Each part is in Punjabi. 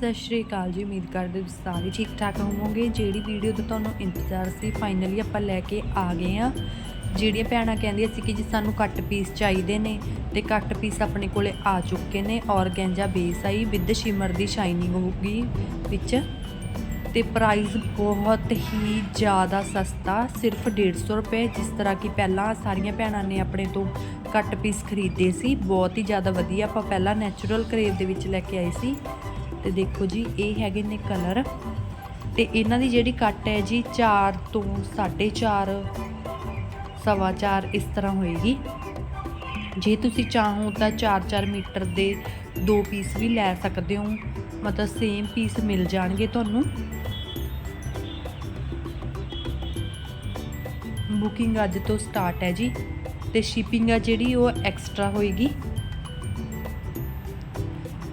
ਸਤਿ ਸ਼੍ਰੀ ਅਕਾਲ ਜੀ। ਉਮੀਦ ਕਰਦੇ ਤੁਸੀਂ ਸਾਰੇ ਠੀਕ ਠਾਕ ਹੋਵੋਗੇ। ਜਿਹੜੀ ਵੀਡੀਓ ਤੋਂ ਤੁਹਾਨੂੰ ਇੰਤਜ਼ਾਰ ਸੀ ਫਾਈਨਲੀ ਆਪਾਂ ਲੈ ਕੇ ਆ ਗਏ ਆ ਜਿਹੜੀਆਂ ਭੈਣਾਂ ਕਹਿੰਦੀਆਂ ਸੀ ਕਿ ਜੀ ਸਾਨੂੰ ਕੱਟ ਪੀਸ ਚਾਹੀਦੇ ਨੇ ਤੇ ਕੱਟ ਪੀਸ ਆਪਣੇ ਕੋਲੇ ਆ ਚੁੱਕੇ ਨੇ। ਔਰਗੈਂਜਾ ਬੇਸ ਆਈ ਵਿਦ ਸ਼ਿਮਰ ਦੀ ਸ਼ਾਈਨਿੰਗ ਹੋਊਗੀ ਵਿੱਚ। ਤੇ ਪ੍ਰਾਈਸ ਬਹੁਤ ਹੀ ਜ਼ਿਆਦਾ ਸਸਤਾ, ਸਿਰਫ 150 ਰੁਪਏ। ਜਿਸ ਤਰ੍ਹਾਂ ਕਿ ਪਹਿਲਾਂ ਸਾਰੀਆਂ ਭੈਣਾਂ ਨੇ ਆਪਣੇ ਤੋਂ ਕੱਟ ਪੀਸ ਖਰੀਦੇ ਸੀ। ਬਹੁਤ ਹੀ ਜ਼ਿਆਦਾ ਵਧੀਆ ਆਪਾਂ ਪਹਿਲਾਂ ਨੈਚੁਰਲ ਕਰੇਵ ਦੇ ਵਿੱਚ ਲੈ ਕੇ ਆਏ ਸੀ। ਤੇ ਦੇਖੋ ਜੀ, ਇਹ ਹੈਗੇ ਨੇ ਕਲਰ ਤੇ ਇਹਨਾਂ ਦੀ ਜਿਹੜੀ ਕੱਟ ਹੈ ਜੀ 4 ਤੋਂ 4.5 ਸਵਾ 4 ਇਸ ਤਰ੍ਹਾਂ ਹੋਏਗੀ। ਜੇ ਤੁਸੀਂ ਚਾਹੋ ਤਾਂ 4-4 ਮੀਟਰ ਦੇ ਦੋ ਪੀਸ ਵੀ ਲੈ ਸਕਦੇ ਹੋ। ਮਤਲਬ ਸੇਮ ਪੀਸ ਮਿਲ ਜਾਣਗੇ ਤੁਹਾਨੂੰ। ਬੁਕਿੰਗ ਅੱਜ ਤੋਂ ਸਟਾਰਟ ਹੈ ਜੀ ਤੇ ਸ਼ਿਪਿੰਗ ਆ ਜਿਹੜੀ ਉਹ ਐਕਸਟਰਾ ਹੋਏਗੀ।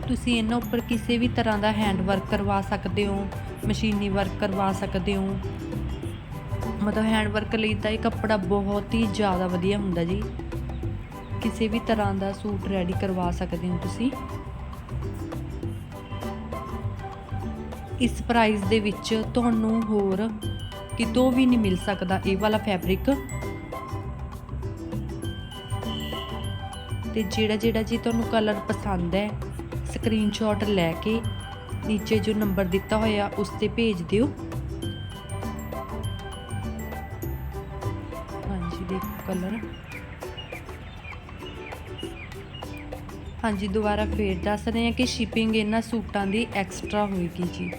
ਤੁਸੀਂ ਇਹਨਾਂ ਉੱਪਰ ਕਿਸੇ ਵੀ ਤਰ੍ਹਾਂ ਦਾ ਹੈਂਡ ਵਰਕ ਕਰਵਾ ਸਕਦੇ ਹੋ, ਮਸ਼ੀਨੀ ਵਰਕ ਕਰਵਾ ਸਕਦੇ ਹੋ। ਮਤਲਬ ਹੈਂਡ ਵਰਕ ਲਈ ਤਾਂ ਇਹ ਕੱਪੜਾ ਬਹੁਤ ਹੀ ਜ਼ਿਆਦਾ ਵਧੀਆ ਹੁੰਦਾ ਜੀ। ਕਿਸੇ ਵੀ ਤਰ੍ਹਾਂ ਦਾ ਸੂਟ ਰੈਡੀ ਕਰਵਾ ਸਕਦੇ ਹੋ ਤੁਸੀਂ। ਇਸ ਪ੍ਰਾਈਸ ਦੇ ਵਿੱਚ ਤੁਹਾਨੂੰ ਹੋਰ ਕਿਤੋਂ ਵੀ ਨਹੀਂ ਮਿਲ ਸਕਦਾ ਇਹ ਵਾਲਾ ਫੈਬਰਿਕ ਤੇ ਜਿਹੜਾ ਜਿਹੜਾ ਜੀ ਤੁਹਾਨੂੰ ਕਲਰ ਪਸੰਦ ਹੈ ਸਕਰੀਨਸ਼ਾਟ ਲੈ ਕੇ ਨੀਚੇ ਜੋ ਨੰਬਰ ਦਿੱਤਾ ਹੋਇਆ, ਉਸ ਤੇ ਭੇਜ ਦਿਓ। ਹਾਂਜੀ, ਦੇਖੋ ਕਲਰ ਹਾਂਜੀ, ਦੁਬਾਰਾ ਫੇਰ ਦੱਸ ਰਹੇ ਹਾਂ ਕਿ ਸ਼ਿਪਿੰਗ ਇਹਨਾਂ ਸੂਟਾਂ ਦੀ ਐਕਸਟਰਾ ਹੋਏਗੀ ਜੀ।